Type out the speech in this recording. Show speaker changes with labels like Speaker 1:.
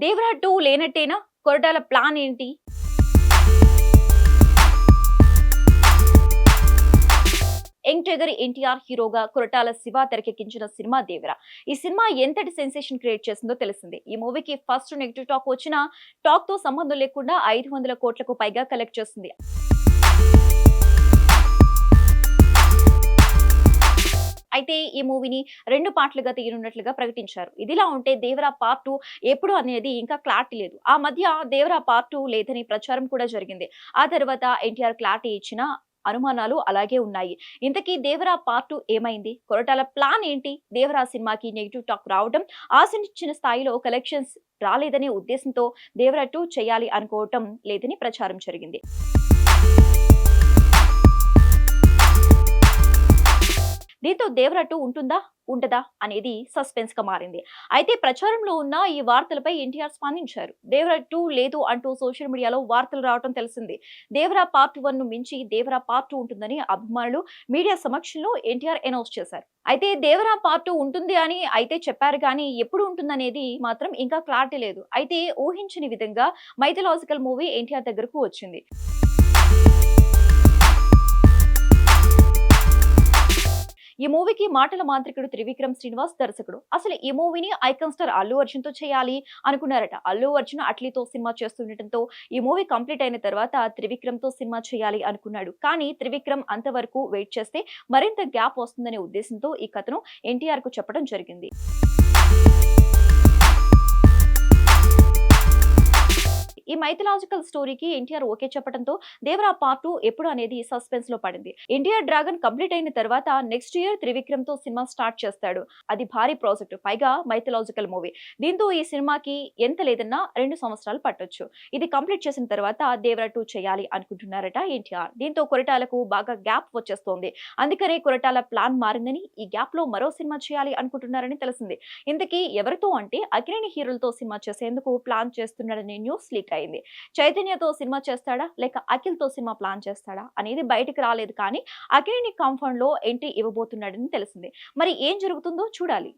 Speaker 1: Devara two లేనట్టేనా? Koratala plan ఏంటి? Young tiger NTR హీరోగా కొరటాల శివ తెరకెక్కించిన సినిమా దేవరా. ఈ సినిమా ఎంతటి సెన్సేషన్ క్రియేట్ చేసిందో తెలిసింది. ఈ మూవీకి ఫస్ట్ నెగిటివ్ టాక్ వచ్చినా టాక్తో సంబంధం లేకుండా ఐదు వందల కోట్లకు పైగా కలెక్ట్ చేసింది అయితే ఈ మూవీని రెండు పార్ట్లుగా తీయనున్నట్లుగా ప్రకటించారు. ఇదిలా ఉంటే దేవరా పార్ట్ టూ ఎప్పుడు అనేది ఇంకా క్లారిటీ లేదు. ఆ మధ్య దేవరా పార్ట్ టూ లేదని ప్రచారం కూడా జరిగింది. ఆ తర్వాత ఎన్టీఆర్ క్లారిటీ ఇచ్చిన అనుమానాలు అలాగే ఉన్నాయి. ఇంతకీ దేవరా పార్ట్ టూ ఏమైంది? కొరటాల ప్లాన్ ఏంటి? దేవరా సినిమాకి నెగిటివ్ టాక్ రావడం ఆశించిన స్థాయిలో కలెక్షన్స్ రాలేదనే ఉద్దేశంతో దేవరా టూ చేయాలి అనుకోవటం లేదని ప్రచారం జరిగింది. దీంతో దేవరట్టు టూ ఉంటుందా? ఉండదా అనేది సస్పెన్స్గా మారింది. అయితే ప్రచారంలో ఉన్న ఈ వార్తలపై ఎన్టీఆర్ స్పందించారు. దేవరా టూ లేదు అంటూ సోషల్ మీడియాలో వార్తలు రావడం తెలిసింది. దేవరా పార్ట్ వన్ను మించి దేవరా పార్ట్ టూ ఉంటుందని అభిమానులు మీడియా సమక్షంలో ఎన్టీఆర్ అనౌన్స్ చేశారు. అయితే దేవరా పార్ట్ టూ ఉంటుంది అని అయితే చెప్పారు కానీ ఎప్పుడు ఉంటుందనేది మాత్రం ఇంకా క్లారిటీ లేదు. అయితే ఊహించని విధంగా మైథలాజికల్ మూవీ ఎన్టీఆర్ దగ్గరకు వచ్చింది. ఈ మూవీకి మాటల మాంత్రికుడు త్రివిక్రమ్ శ్రీనివాస్ దర్శకుడు. అసలు ఈ మూవీని ఐకాన్ స్టార్ అల్లు అర్జున్తో చేయాలి అనుకున్నారట. అల్లు అర్జున్ అట్లీతో సినిమా చేస్తుండటంతో ఈ మూవీ కంప్లీట్ అయిన తర్వాత త్రివిక్రమ్తో సినిమా చేయాలి అనుకున్నాడు. కానీ త్రివిక్రమ్ అంతవరకు వెయిట్ చేస్తే మరింత గ్యాప్ వస్తుందనే ఉద్దేశంతో ఈ కథను ఎన్టీఆర్కు చెప్పడం జరిగింది. మైథలాజికల్ స్టోరీకి ఎన్టీఆర్ ఓకే చెప్పడంతో దేవరా పార్ట్ టూ ఎప్పుడు అనేది సస్పెన్స్లో పడింది. ఎన్టీఆర్ డ్రాగన్ కంప్లీట్ అయిన తర్వాత నెక్స్ట్ ఇయర్ త్రివిక్రమ్తో సినిమా స్టార్ట్ చేస్తాడు. అది భారీ ప్రాజెక్ట్ పైగా మైథలాజికల్ మూవీ దీంతో ఈ సినిమాకి ఎంత లేదన్నా రెండు సంవత్సరాలు పట్టొచ్చు. ఇది కంప్లీట్ చేసిన తర్వాత దేవరా టూ చేయాలి అనుకుంటున్నారట ఎన్టీఆర్. దీంతో కొరటాలకు బాగా గ్యాప్ వచ్చేస్తోంది. అందుకనే కొరటాల ప్లాన్ మారిందని ఈ గ్యాప్లో మరో సినిమా చేయాలి అనుకుంటున్నారని తెలిసింది. ఇంతకీ ఎవరితో అంటే అగ్రణి హీరోలతో సినిమా చేసేందుకు ప్లాన్ చేస్తున్నాడనే న్యూస్ లీక్ అయింది. చైతన్యతో సినిమా చేస్తాడా? లేక అఖిల్తో సినిమా ప్లాన్ చేస్తాడా? అనేది బయటికి రాలేదు కానీ అఖిల్ని కాంఫౌండ్లో ఎంట్రీ ఇవ్వబోతున్నాడని తెలిసింది. మరి ఏం జరుగుతుందో చూడాలి.